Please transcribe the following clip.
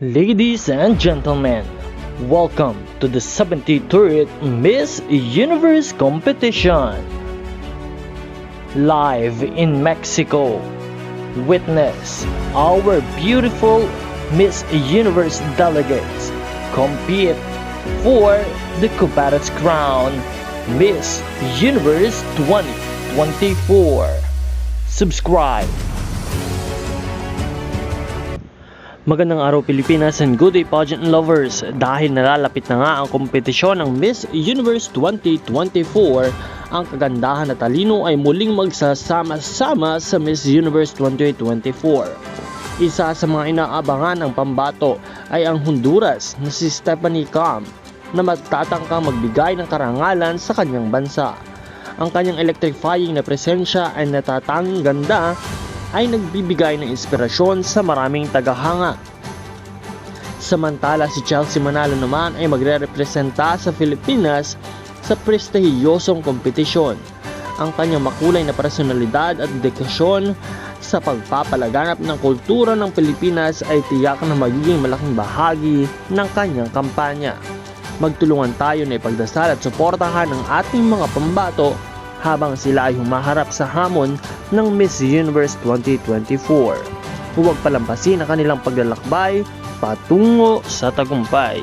Ladies and gentlemen, welcome to the 73rd Miss Universe competition. Live in Mexico, witness our beautiful Miss Universe delegates compete for the Cubatas crown Miss Universe 2024. Subscribe Magandang araw Pilipinas and good day pageant lovers. Dahil nalalapit na nga ang kompetisyon ng Miss Universe 2024 ang kagandahan at talino ay muling magsasama-sama sa Miss Universe 2024 isa sa mga inaabangan ng pambato ay ang Honduras na si Stephanie Cam na magtatangkang magbigay ng karangalan sa kanyang bansa. Ang kanyang electrifying na presensya ay natatanging ganda ay nagbibigay ng inspirasyon sa maraming tagahanga. Samantala si Chelsea Manalo naman ay magre-representa sa Pilipinas sa prestihiyosong kompetisyon. Ang kanyang makulay na personalidad at dedikasyon sa pagpapalaganap ng kultura ng Pilipinas ay tiyak na magiging malaking bahagi ng kanyang kampanya. Magtulungan tayo na ipagdasal at suportahan ang ating mga pambato habang sila ay humaharap sa hamon ng Miss Universe 2024. Huwag palampasin ang kanilang paglalakbay patungo sa tagumpay.